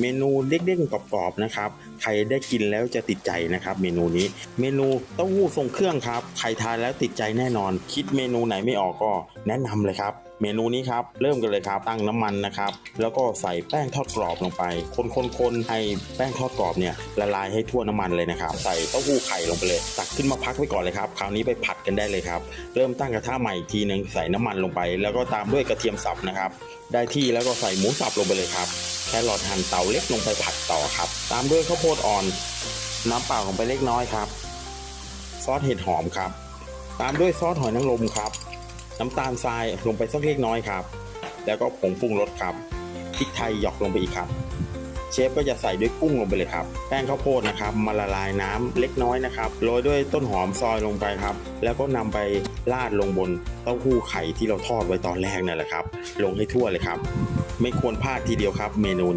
เมนูเด้งๆกรอบๆนะครับ ใครได้กินแล้วจะติดใจนะครับ เมนูนี้ เมนูเต้าหู้ทรงเครื่องครับ ใครทานแล้วติดใจแน่นอน คิดเมนูไหนไม่ออกก็แนะนำเลยครับ เมนูนี้ครับ เริ่มกันเลยครับ ตั้งน้ำมันนะครับ แล้วก็ใส่แป้งทอดกรอบลงไป คนๆๆให้แป้งทอดกรอบเนี่ยละลายให้ทั่วน้ำมันเลยนะครับ ใส่เต้าหู้ไข่ลงไปเลย ตักขึ้นมาพักไว้ก่อนเลยครับ คราวนี้ไปผัดกันได้เลยครับ เริ่มตั้งกระทะใหม่อีกทีหนึงใส่น้ำมันลงไป แล้วก็ตามด้วยกระเทียมสับนะครับ ได้ที่แล้วก็ใส่หมูสับลงไปเลยครับ แครอทหั่นเตาเล็กลงไปผัดต่อครับ ตามด้วยข้าวโพดอ่อน น้ำเปล่าลงไปเล็กน้อยครับ ซอสเห็ดหอมครับ ตามด้วยซอสหอยนางรมครับ น้ำตาลทรายลงไปสักเล็กน้อยครับ แล้วก็ผงปรุงรสครับพริกไทยหยอกลงไปอีกครับเชฟก็จะใส่ด้วยกุ้งลงไปเลยครับ แป้งข้าวโพดนะครับมาละลายน้ำเล็กน้อยนะครับโรยด้วยต้นหอมซอยลงไปครับ แล้วก็นำไปราดลงบนเต้าหู้ไข่ที่เราทอดไว้ตอนแรกนั่นแหละครับ ลงให้ทั่วเลยครับ ไม่ควรพลาดทีเดียวครับเมนู